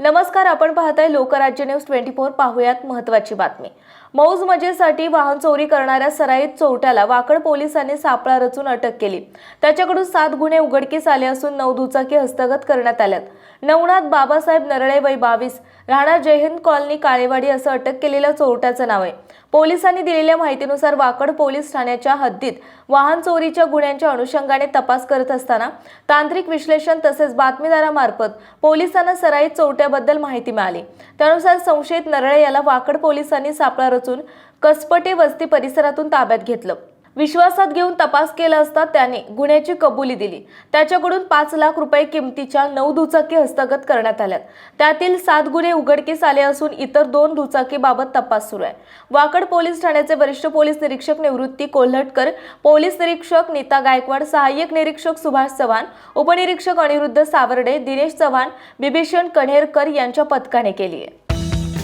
नमस्कार आपण पाहताय लोकराज्य न्यूज ट्वेंटी फोर. पाहुयात महत्वाची बातमी. मौज मजेसाठी वाहन चोरी करणाऱ्या सराईत चोरट्याला वाकड पोलिसांनी सापळा रचून अटक केली. त्याच्याकडून सात गुन्हे उघडकीस आले असून नऊ दुचाकी हस्तगत करण्यात आल्यात. नवनाथ बाबासाहेब नरळे वय बावीस राहणार जयहिंद कॉलनी काळेवाडी असं अटक केलेल्या चोरट्याचं नाव आहे. पोलिसांनी दिलेल्या माहितीनुसार वाकड पोलीस ठाण्याच्या हद्दीत वाहन चोरीच्या गुन्ह्यांच्या अनुषंगाने तपास करत असताना तांत्रिक विश्लेषण तसेच बातमीदारामार्फत पोलिसांना सराईत चोरट्याबद्दल माहिती मिळाली. त्यानुसार संशयित नरळे याला वाकड पोलिसांनी सापळा रचून कसपटे वस्ती परिसरातून ताब्यात घेतलं. विश्वासात घेऊन तपास केला असता त्याने गुन्ह्याची कबुली दिली. त्याच्याकडून पाच लाख रुपये किमतीच्या नऊ दुचाकी हस्तगत करण्यात आल्यात. त्यातील सात गुन्हे उघडकीस आले असून इतर दोन दुचाकीबाबत तपास सुरू आहे. वाकड पोलीस ठाण्याचे वरिष्ठ पोलीस निरीक्षक निवृत्ती कोल्हटकर पोलीस निरीक्षक नीता गायकवाड सहाय्यक निरीक्षक सुभाष चव्हाण उपनिरीक्षक अनिरुद्ध सावर्डे दिनेश चव्हाण बिभीषण कण्हेरकर यांच्या पथकाने केली आहे.